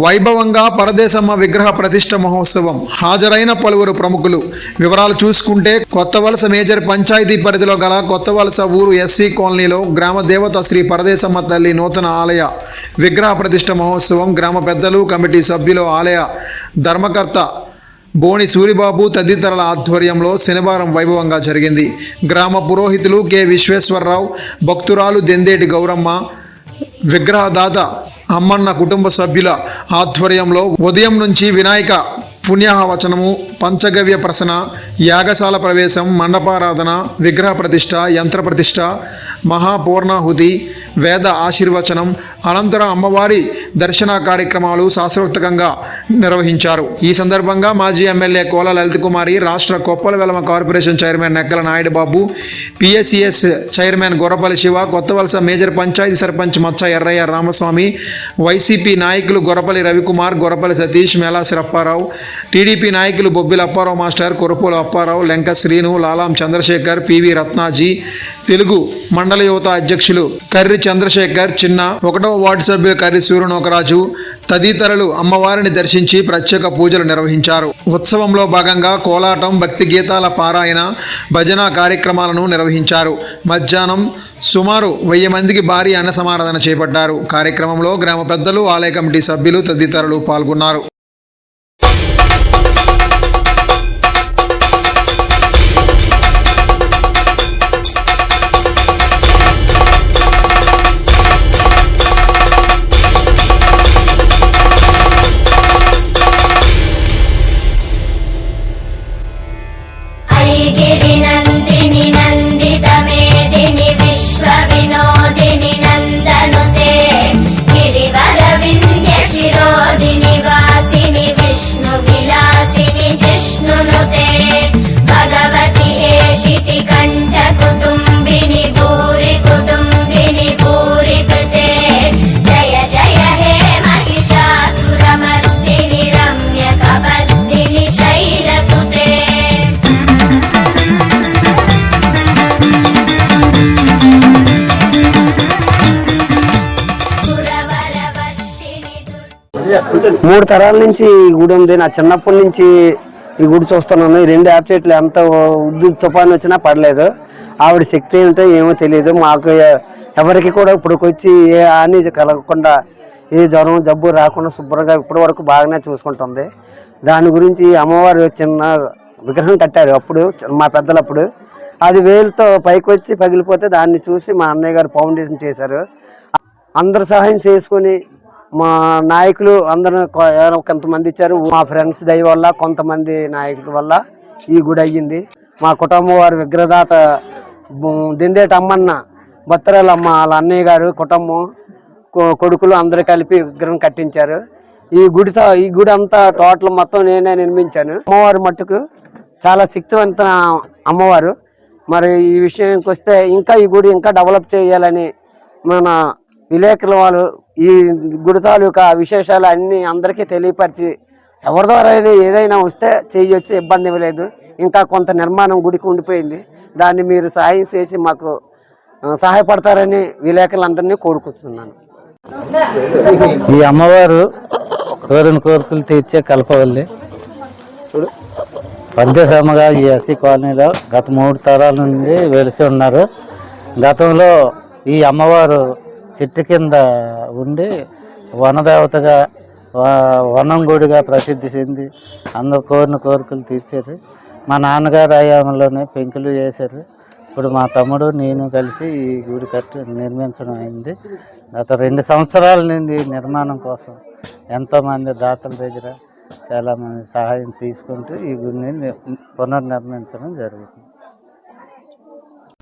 వైభవంగా పరదేశమ్మ విగ్రహ ప్రతిష్ట మహోత్సవం. హాజరైన పలువురు ప్రముఖులు. వివరాలు చూసుకుంటే కొత్త వలస మేజర్ పంచాయతీ పరిధిలో గల కొత్త వలస ఊరు ఎస్సీ కాలనీలో గ్రామ దేవత శ్రీ పరదేశమ్మ తల్లి నూతన ఆలయ విగ్రహ ప్రతిష్ట మహోత్సవం గ్రామ పెద్దలు కమిటీ సభ్యులు ఆలయ ధర్మకర్త బోని సూరిబాబు తదితరుల ఆధ్వర్యంలో శనివారం వైభవంగా జరిగింది. గ్రామ పురోహితులు కె విశ్వేశ్వరరావు భక్తురాలు దెందేటి గౌరమ్మ విగ్రహదాత అమ్మన్న కుటుంబ సభ్యుల ఆధ్వర్యంలో ఉదయం నుంచి వినాయక పుణ్యాహవచనము పంచగవ్య ప్రసన యాగశాల ప్రవేశం మండపారాధన విగ్రహ ప్రతిష్ట యంత్ర ప్రతిష్ట మహాపూర్ణాహుతి వేద ఆశీర్వచనం అనంతరం అమ్మవారి దర్శన కార్యక్రమాలు శాస్త్రోక్తంగా నిర్వహించారు. ఈ సందర్భంగా మాజీ ఎమ్మెల్యే కోల లలిత కుమారి రాష్ట్ర Koppala Velama corporation chairman Nekkala Naidu Babu P S C S chairman Gorrapalli Siva Kothavalasa major panchayat sarpanch Maccha Errayya Ramaswamy YCP నాయకులు గొర్రపల్లి రవికుమార్ గొర్రపల్లి సతీష్ మేలాసి శరప్పారావు టీడీపీ నాయకులు బొబ్బిల అప్పారావు మాస్టర్ కురపూల అప్పారావు లెంక శ్రీను లాలాం చంద్రశేఖర్ పివి రత్నాజీ తెలుగు మండల యువత అధ్యక్షులు కర్రి చంద్రశేఖర్ చిన్న ఒకటవ వార్డు సభ్యులు కర్రి సూర్యనోకరాజు తదితరులు అమ్మవారిని దర్శించి ప్రత్యేక పూజలు నిర్వహించారు. ఉత్సవంలో భాగంగా కోలాటం భక్తి గీతాల పారాయణ భజన కార్యక్రమాలను నిర్వహించారు. మధ్యాహ్నం సుమారు వెయ్యి మందికి భారీ అన్న సమారాధన చేపట్టారు. కార్యక్రమంలో గ్రామ పెద్దలు ఆలయ కమిటీ సభ్యులు తదితరులు పాల్గొన్నారు. మూడు తరాల నుంచి ఈ గుడి ఉంది. నా చిన్నప్పటి నుంచి ఈ గుడి చూస్తున్నాను. ఈ రెండు యాప్ చెట్లు ఎంత ఉద్దు తుఫాను వచ్చినా పడలేదు. ఆవిడ శక్తి ఏంటో ఏమో తెలియదు. మాకు ఎవరికి కూడా ఇప్పటికొచ్చి ఏ హాని కలగకుండా ఏ జ్వరం జబ్బు రాకుండా శుభ్రంగా ఇప్పటి వరకు బాగానే చూసుకుంటుంది. దాని గురించి అమ్మవారు చిన్న విగ్రహం కట్టారు అప్పుడు మా పెద్దలప్పుడు. అది వేలుతో పైకి వచ్చి పగిలిపోతే దాన్ని చూసి మా అన్నయ్య గారు ఫౌండేషన్ చేశారు. అందరు సహాయం చేసుకొని మా నాయకులు అందరూ కొంతమంది ఇచ్చారు. మా ఫ్రెండ్స్ దయ వల్ల కొంతమంది నాయకుల వల్ల ఈ గుడి అయ్యింది. మా కుటుంబం వారి విగ్రహదాత బు- దిందేటి అమ్మన్న బత్తరాలమ్మ వాళ్ళ అన్నయ్య గారు కుటుంబం కొడుకులు అందరూ కలిపి విగ్రహం కట్టించారు. ఈ గుడితో ఈ గుడి అంతా టోటల్ మొత్తం నేనే నిర్మించాను. అమ్మవారి మట్టుకు చాలా శక్తివంత అమ్మవారు. మరి ఈ విషయానికి వస్తే ఇంకా ఈ గుడి ఇంకా డెవలప్ చేయాలని మన విలేకరుల వాళ్ళు ఈ గుడి తాలూకా విశేషాలు అన్ని అందరికీ తెలియపరిచి ఎవరి ద్వారా అయినా ఏదైనా వస్తే చేయొచ్చు ఇబ్బంది ఏమీ లేదు. ఇంకా కొంత నిర్మాణం గుడికి ఉండిపోయింది. దాన్ని మీరు సహాయం చేసి మాకు సహాయపడతారని విలేకరులందరినీ కోరుకుంటున్నాను. ఈ అమ్మవారు కోరిన కోరికలు తీర్చే కల్పవల్లి. పంచసమగా ఈ ఎస్సీ కాలనీలో గత మూడు తరాల నుండి వెలిసి ఉన్నారు. గతంలో ఈ అమ్మవారు చెట్టు కింద ఉండి వనదేవతగా వనం గుడిగా ప్రసిద్ధి చెంది అందరు కోరిన కోరికలు తీర్చారు. మా నాన్నగారు ఆయామంలోనే పెంకులు చేశారు. ఇప్పుడు మా తమ్ముడు నేను కలిసి ఈ గుడి కట్టి నిర్మించడం అయింది. గత రెండు సంవత్సరాల నుండి ఈ నిర్మాణం కోసం ఎంతోమంది దాతల దగ్గర చాలామంది సహాయం తీసుకుంటూ ఈ గుడిని ని- పునర్నిర్మించడం జరుగుతుంది.